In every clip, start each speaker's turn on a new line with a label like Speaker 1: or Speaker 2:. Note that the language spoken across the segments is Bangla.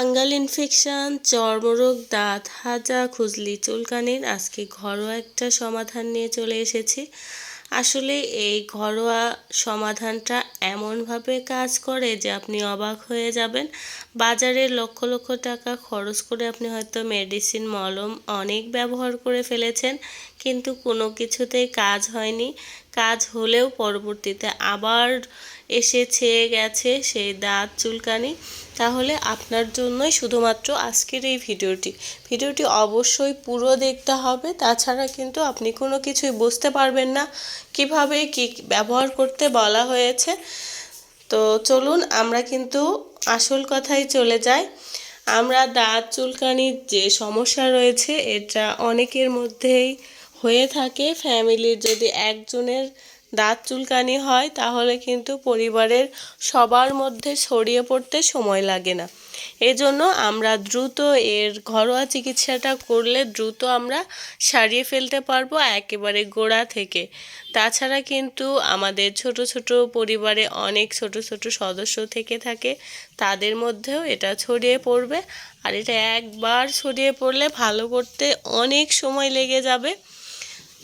Speaker 1: ফাঙ্গাল ইনফেকশন, চর্মরোগ, দাঁত হাজা, খুজলি চুলকানির আজকে ঘরোয়া একটা সমাধান নিয়ে চলে এসেছি। আসলে এই ঘরোয়া সমাধানটা এমনভাবে কাজ করে যে আপনি অবাক হয়ে যাবেন। বাজারে লক্ষ লক্ষ টাকা খরচ করে আপনি হয়তো মেডিসিন, মলম অনেক ব্যবহার করে ফেলেছেন, কিন্তু কোনো কিছুতেই কাজ হয়নি। কাজ হলেও পরবর্তীতে আবার এসে ছেয়ে গেছে সেই দাঁত চুলকানি। তাহলে আপনার জন্যই শুধুমাত্র আজকের এই ভিডিওটি। ভিডিওটি অবশ্যই পুরো দেখতে হবে, তাছাড়া কিন্তু আপনি কোনো কিছুই বুঝতে পারবেন না, কীভাবে কি ব্যবহার করতে বলা হয়েছে। তো চলুন আমরা কিন্তু আসল কথাই চলে যাই। আমরা দাঁত চুলকানির যে সমস্যা রয়েছে, এটা অনেকের মধ্যেই হয়ে থাকে ফ্যামিলির যদি একজনের দাঁত চুলকানি হয়, তাহলে কিন্তু পরিবারের সবার মধ্যে ছড়িয়ে পড়তে সময় লাগে না। এজন্য আমরা দ্রুত এর ঘরোয়া চিকিৎসাটা করলে দ্রুত আমরা সারিয়ে ফেলতে পারব একেবারে গোড়া থেকে। তাছাড়া কিন্তু আমাদের ছোট ছোট পরিবারে অনেক ছোট ছোট সদস্য থেকে থাকে, তাদের মধ্যেও এটা ছড়িয়ে পড়বে। আর এটা একবার ছড়িয়ে পড়লে ভালো করতে অনেক সময় লেগে যাবে।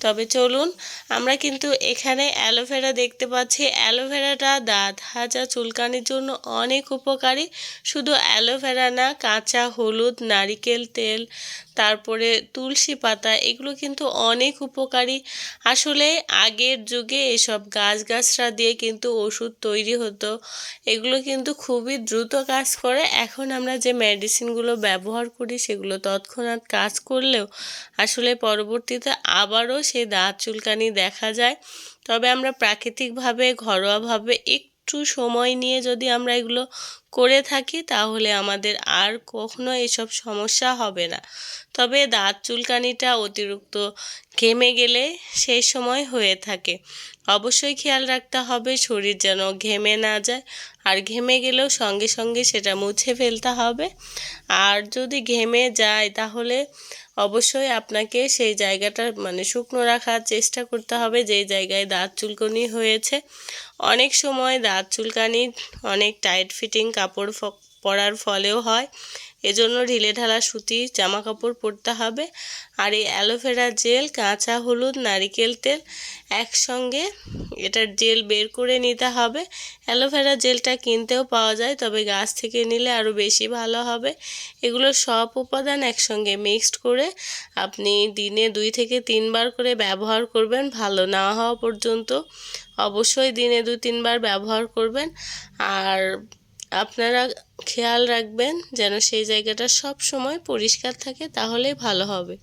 Speaker 1: তবে চলুন, আমরা কিন্তু এখানে অ্যালোভেরা দেখতে পাচ্ছি। অ্যালোভেরাটা দাঁত হাজা চুলকানির জন্য অনেক উপকারী। শুধু অ্যালোভেরা না, কাঁচা, হলুদ, নারিকেল তেল, তারপরে তুলসী পাতা, এগুলো কিন্তু অনেক উপকারী। আসলে আগের যুগে এসব গাছগাছরা দিয়ে কিন্তু ওষুধ তৈরি হতো। এগুলো কিন্তু খুবই দ্রুত কাজ করে। এখন আমরা যে মেডিসিনগুলো ব্যবহার করি, সেগুলো তৎক্ষণাৎ কাজ করলেও আসলে পরবর্তীতে আবারও সেই দাঁত চুলকানি দেখা যায়। তবে আমরা প্রাকৃতিকভাবে, ঘরোয়াভাবে একটু সময় নিয়ে যদি আমরা এগুলো করে থাকি, তাহলে আমাদের আর কখনো এসব সমস্যা হবে না। তবে দাঁত চুলকানিটা অতিরিক্ত ঘেমে গেলে সেই সময় হয়ে থাকে। অবশ্যই খেয়াল রাখতে হবে, শরীর যেন ঘেমে না যায়। আর ঘেমে গেলেও সঙ্গে সঙ্গে সেটা মুছে ফেলতে হবে। আর যদি ঘেমে যায়, তাহলে অবশ্যই আপনাকে সেই জায়গাটা মানে শুকনো রাখার চেষ্টা করতে হবে। যেই জায়গায় দাঁত চুলকানি হয়েছে, অনেক সময় দাঁত চুলকানি, অনেক টাইট ফিটিং কাপড় পরার ফলেও হয়। এজন্য ঢিলে ঢালা সুতি জামা কাপড় পরতে হবে। আর এই অ্যালোভেরা জেল, কাঁচা হলুদ, নারিকেল তেল একসঙ্গে এটার জেল বের করে নিতে হবে। অ্যালোভেরা জেলটা কিনতেও পাওয়া যায়, তবে গাছ থেকে নিলে আরও বেশি ভালো হবে। এগুলো সব উপাদান একসঙ্গে মিক্সড করে আপনি দিনে দুই থেকে তিনবার করে ব্যবহার করবেন, ভালো না হওয়া পর্যন্ত। অবশ্যই দিনে দু তিনবার ব্যবহার করবেন। আর আপনারা খেয়াল রাখবেন যেন সেই জায়গাটা সব সময় পরিষ্কার থাকে তাহলেই ভালো হবে।